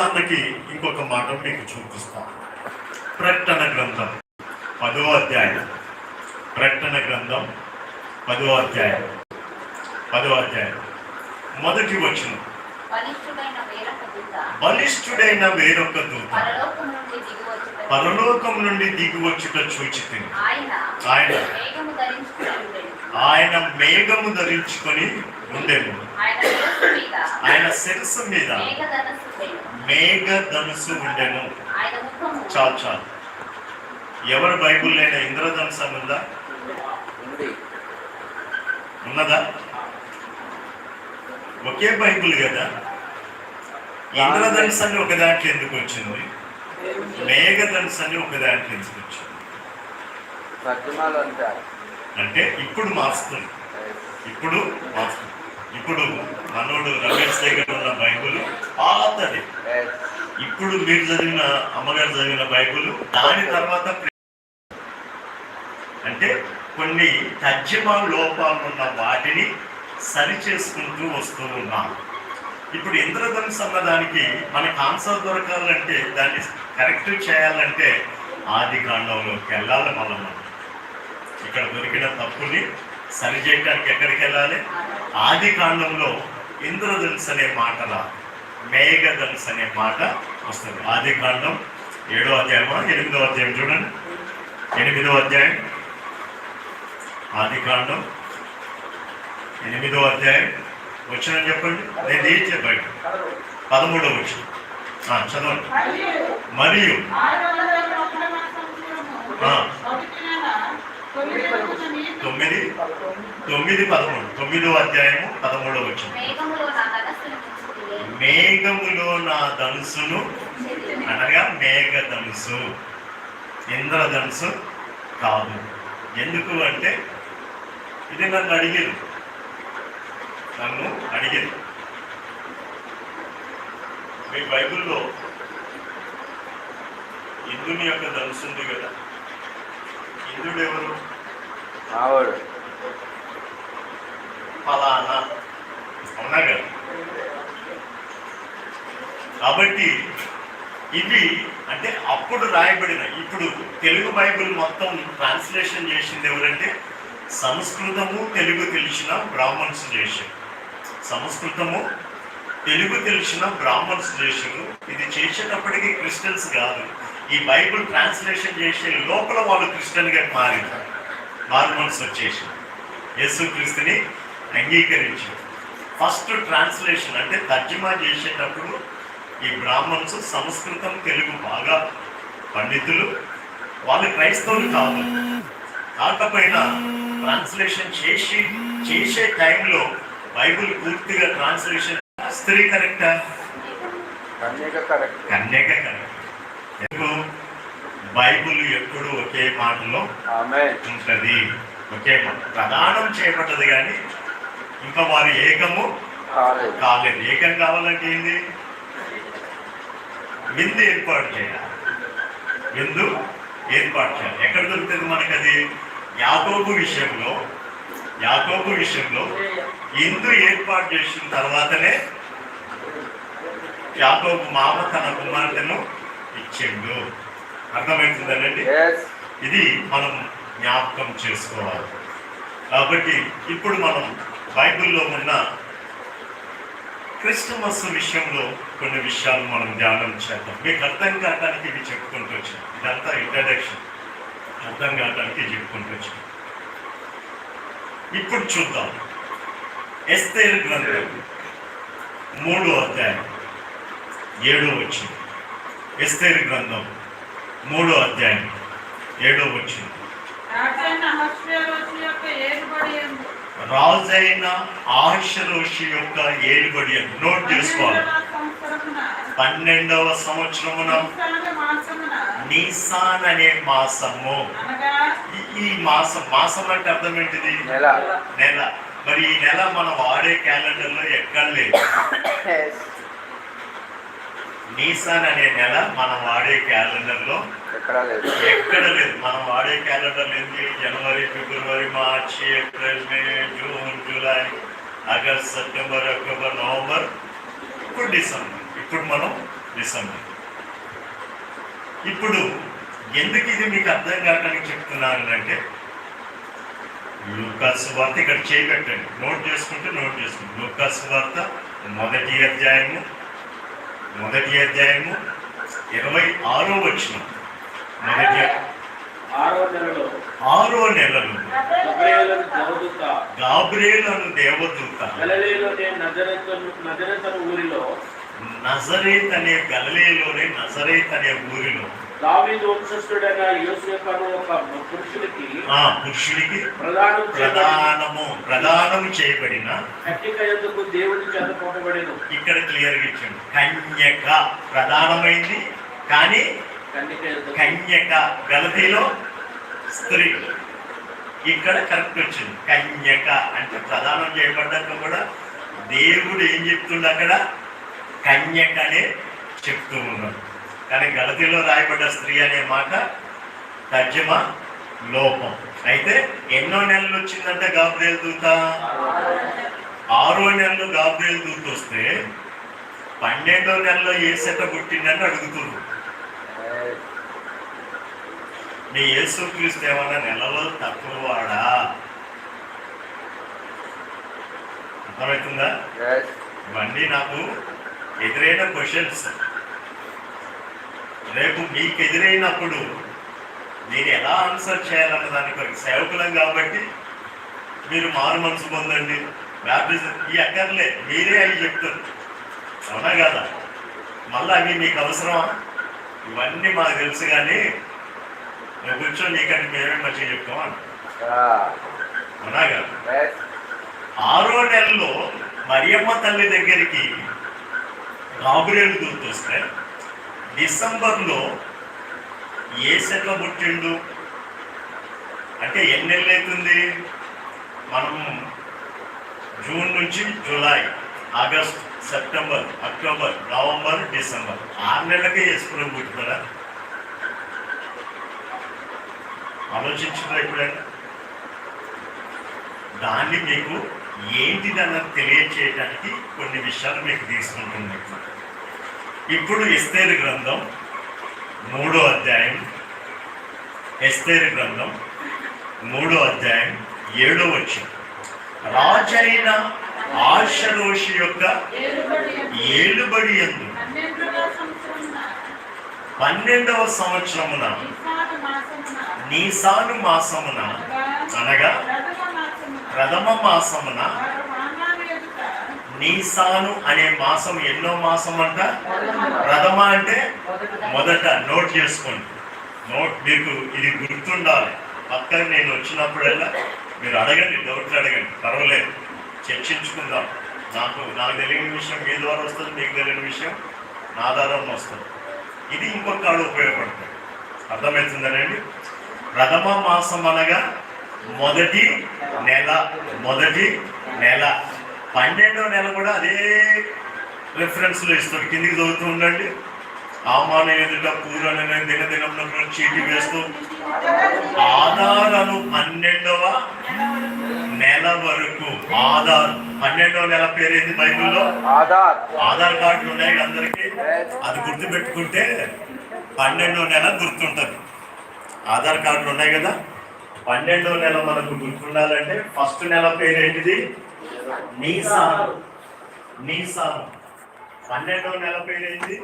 ఉదాహరణకి ఇంకొక మాట మీకు చూపిస్తాం. ప్రకటన గ్రంథం పదో అధ్యాయం. ప్రకటన గ్రంథం పదో అధ్యాయం. పదో అధ్యాయం. మొదటి వచనం. బలిష్ఠుడైన వేరొక దూత. పరలోకం నుండి దిగివచ్చుట చూచితిని ఆయన ఆయన. మేఘము ధరించుకుని ఉండేను. ఆయన శిరస్సు మీద. మేఘ ధనుసు ఉండెను. ఆయన ముఖము చాలు చాలు. ఎవరు బైబుల్ లేని ఇంద్రధనుసు అని ఉందా? ఉన్నదా? ఒకే బైబుల్ కదా. ఇంద్రధనుసు అని ఒక దాంట్లో ఎందుకు వచ్చింది? మేఘధనుసు అని ఒక దాంట్లో ఎందుకు వచ్చింది? అంటే ఇప్పుడు మారుస్తుంది. ఇప్పుడు మారుస్తుంది. ఇప్పుడు మనోడు రమేష్ దగ్గర ఉన్న బైబుల్ పాతది ఇప్పుడు మీరు చదివిన అమ్మగారు చదివిన బైబుల్ దాని తర్వాత అంటే కొన్ని తర్జమా లోపాలు ఉన్న వాటిని సరి చేసుకుంటూ వస్తూ ఉన్నాం. ఇప్పుడు ఇంద్రధనుసు అన్నదానికి మనకు ఆన్సర్ దొరకాలంటే దాన్ని కరెక్ట్ చేయాలంటే ఆది కాండంలోకి వెళ్ళాలి మనం. ఇక్కడ దొరికిన తప్పుని సరి చేయడానికి ఎక్కడికి వెళ్ళాలి? ఆది కాండంలో ఇంద్రధనుసు అనే మాట రాదు మేఘధనుసు అనే మాట వస్తుంది. ఆది కాండం ఏడో అధ్యాయమా? ఎనిమిదో అధ్యాయం చూడండి. ఎనిమిదో అధ్యాయం. ఆది కాండం ఎనిమిదో అధ్యాయం. వచ్చిన చెప్పండి. నేను తీయించే బయట. పదమూడో వచ్చిన చదవండి. మరియు తొమ్మిది తొమ్మిది పదమూడు. తొమ్మిదో అధ్యాయము పదమూడో వచ్చిన మేఘములో నా ధనుసును అనగా మేఘ ధనుసు. ఇంద్రధనుసు కాదు. ఎందుకు అంటే ఇది నన్ను అడిగారు. నన్ను అడిగారు. మీ బైబిల్లో ఇంద్రుని యొక్క ధనుసు ఉంది కదా. ఎవరు మావాడు. ఫలానా? అవునా కదా? కాబట్టి ఇవి అంటే అప్పుడు రాయబడిన ఇప్పుడు తెలుగు బైబిల్ మొత్తం ట్రాన్స్లేషన్ చేసింది ఎవరంటే సంస్కృతము తెలుగు తెలిసిన బ్రాహ్మణ్స్ చేశారు. సంస్కృతము తెలుగు తెలిసిన బ్రాహ్మణ్స్ చేశారు. ఇది చేసేటప్పటికి క్రిస్టియన్స్ కాదు. ఈ బైబిల్ ట్రాన్స్లేషన్ చేసే లోపల వాళ్ళు క్రిస్టియన్గా మారింది మార్మన్స్ వచ్చేసి యేసుక్రీస్తుని అంగీకరించారు. ఫస్ట్ ట్రాన్స్లేషన్ అంటే తర్జుమా చేసేటప్పుడు ఈ బ్రాహ్మణ్స్ సంస్కృతం తెలుగు బాగా పండితులు. వాళ్ళు క్రైస్తవులు కాదు. కాకపోయినా ట్రాన్స్లేషన్ చేసి చేసే టైంలో బైబిల్ పూర్తిగా ట్రాన్స్లేషన్ స్త్రీ కరెక్టా కన్యక కరెక్ట్ కన్యక కరెక్ట్ బైబిల్ ఎప్పుడు ఒకే మాటలో ఉంటది. ఒకే మాట. ప్రదానం చేయబడ్డది కానీ ఇంకా వారు ఏకము కాలేదు. కాలేదు. ఏకం కావాలంటే ఏంది? విందు ఏర్పాటు చేయాలి. విందు ఏర్పాటు చేయాలి. ఎక్కడ దొరుకుతుంది మనకు అది యాకోబు విషయంలో యాకోబు విషయంలో ఇందు ఏర్పాటు చేసిన తర్వాతనే యాకోబు మామ తన కుమార్తెను ఇచ్చిండు అర్థమవుతుందండి ఇది మనం జ్ఞాపకం చేసుకోవాలి. కాబట్టి ఇప్పుడు మనం బైబిల్లో ఉన్న క్రిస్టమస్ విషయంలో కొన్ని విషయాలు మనం ధ్యానం చేద్దాం. మీకు అర్థం కావడానికి ఇవి చెప్పుకుంటూ వచ్చాం ఇదంతా ఇంట్రడక్షన్ అర్థం కావడానికి చెప్పుకుంటూ వచ్చాం ఇప్పుడు చూద్దాం. ఎస్తేర్ గ్రంథం మూడో అధ్యాయం ఏడో వచ్చింది ఎస్తేర్ గ్రంథం మూడో అధ్యాయం ఏడో వచ్చింది. రాజైన అహష్వేరోషు యొక్క ఏలుబడి నోట్ చేసుకోవాలి. పన్నెండవ సంవత్సరమున. నిసాన అనే మాసము. అనగా ఈ- మాసం మాసం అంటే అర్థం ఏంటిది? నెల. నెల. మరి ఈ నెల మనం వాడే క్యాలెండర్లో ఎక్కడ లేదు. నీసాన్ అనే నెల మనం వాడే క్యాలెండర్లో ఎక్కడా లేదు. ఎక్కడ లేదు. మనం వాడే క్యాలెండర్ ఏంటి? జనవరి ఫిబ్రవరి మార్చి April May June July August September October November ఇప్పుడు డిసెంబర్ ఇప్పుడు మనం డిసెంబర్ ఇప్పుడు ఎందుకు ఇది మీకు అర్థం కావడానికి చెప్తున్నాను అంటే లూకాసు వార్త ఇక్కడ చేయబెట్టండి నోట్ చేసుకుంటే నోట్ చేసుకుంటే. లూకాసు వార్త మొదటి అధ్యాయము మొదటి అధ్యాయము ఇరవై ఆరో వచ్చిన మొదటి ఆరో నెలలు దేవదూత నజరేతను నజరేతను ఊరిలో నజరేత్ అనే గలలేలోనే నజరేత్ అనే ఊరిలో దావీదు వంశస్థుడైన యోసేపను ఒక పురుషుడికి ఆ పురుషుడికి ప్రధానం ప్రధానము ప్రధానము చేయబడిన కట్టిక ఎందుకు దేవుని చేత కొట్టబడిను ఇక్కడ క్లియర్గా ఇచ్చింది కన్యక ప్రధానమైంది కానీ కన్యక గలతీలో స్త్రీ. ఇక్కడ కరెక్ట్ వచ్చింది. కన్యక అంటే ప్రధానం చేయబడ్డాక కూడా దేవుడు ఏం చెప్తుండ అక్కడ? కన్యకనే చెప్తూ ఉన్నాడు. కానీ గలతీలో రాయబడ్డ స్త్రీ అనే మాట తర్జమా లోపం. అయితే ఎన్నో నెలలు వచ్చిందంట గాబ్రేల్ దూత? ఆరో నెలలో గాబ్రేల్ దూత వస్తే పన్నెండో నెలలో ఏ సెట పుట్టిందని అడుగుతున్నారు మీ యేసు క్రీస్తు ఏమన్నా నెలలో తక్కువ వాడా? అర్థమవుతుందా? ఇవన్నీ నాకు ఎదురైన క్వశ్చన్స్ రేపు మీకు ఎదురైనప్పుడు మీరు ఎలా ఆన్సర్ చేయాలన్న దానికి ఒక సేవకులం కాబట్టి మీరు మారు మనసు పొందండి. బ్యాప్టిజం ఈ అక్కర్లే. మీరే అవి చెప్తారు. అవునా కదా? మళ్ళీ అవి మీకు అవసరమా? ఇవన్నీ మాకు తెలుసు కానీ నువ్వు కూర్చో నీకంటే మేమే మంచిగా చెప్తాం అంట అవునా కదా? ఆరో నెలలో మరియమ్మ తల్లి దగ్గరికి గాబురేలు గుర్తొస్తే డిసెంబర్లో ఏ సెట్ల పుట్టిండు? అంటే ఎన్ని నెలలు అవుతుంది? మనం జూన్ నుంచి July August September October November December. ఆరు నెలలకే వేసుకుని పుట్టుకోరా ఆలోచించారా ఎప్పుడైనా. దాన్ని మీకు ఏంటిదన్నది తెలియచేయడానికి కొన్ని విషయాలు మీకు తీసుకుంటుంది ఇప్పుడు ఎస్తేరు గ్రంథం మూడో అధ్యాయం ఎస్తేరు గ్రంథం మూడో అధ్యాయం ఏడో వచ్చిన రాజైన ఆశరోషి యొక్క ఏలుబడి ఎందు పన్నెండవ సంవత్సరమున నీసాను మాసమున అనగా ప్రథమ మాసమున ప్రథమ మాసమున వారు వాహనాలు ఎదుట నీసాను అనే మాసం ఎన్నో మాసం అంట? ప్రథమ అంటే మొదట నోట్ చేసుకోండి. నోట్ మీకు ఇది గుర్తుండాలి. పక్కన నేను వచ్చినప్పుడల్లా మీరు అడగండి డౌట్లు అడగండి. పర్వాలేదు. చర్చించుకుందాం. నాకు నాకు తెలియని విషయం మీ ద్వారా వస్తుంది మీకు తెలియని విషయం నా ద్వారా వస్తుంది. ఇది ఇంకొక కాడు ఉపయోగపడుతుంది అర్థమవుతుందనండి? ప్రథమ మాసం అనగా మొదటి నెల మొదటి నెల. పన్నెండో నెల కూడా అదే రెఫరెన్స్లో ఇస్తాడు కిందికి చదువుతూ ఉండండి. అవమాన ఎదుట పూరణ దినదినంలో చీటి వేస్తూ ఆధారను పన్నెండవ నెల వరకు. ఆధార్. పన్నెండవ నెల పేరు ఏంది బైబిల్లో? ఆధార్. ఆధార్ కార్డులు ఉన్నాయి అందరికీ? అది గుర్తు పెట్టుకుంటే పన్నెండో నెల గుర్తుంటుంది. ఆధార్ కార్డులు ఉన్నాయి కదా? పన్నెండో నెల మనకు గుర్తుండాలంటే ఫస్ట్ నెల పేరు ఏంటిది నీసాను నీసాను పన్నెండో నెల పేరేంటి?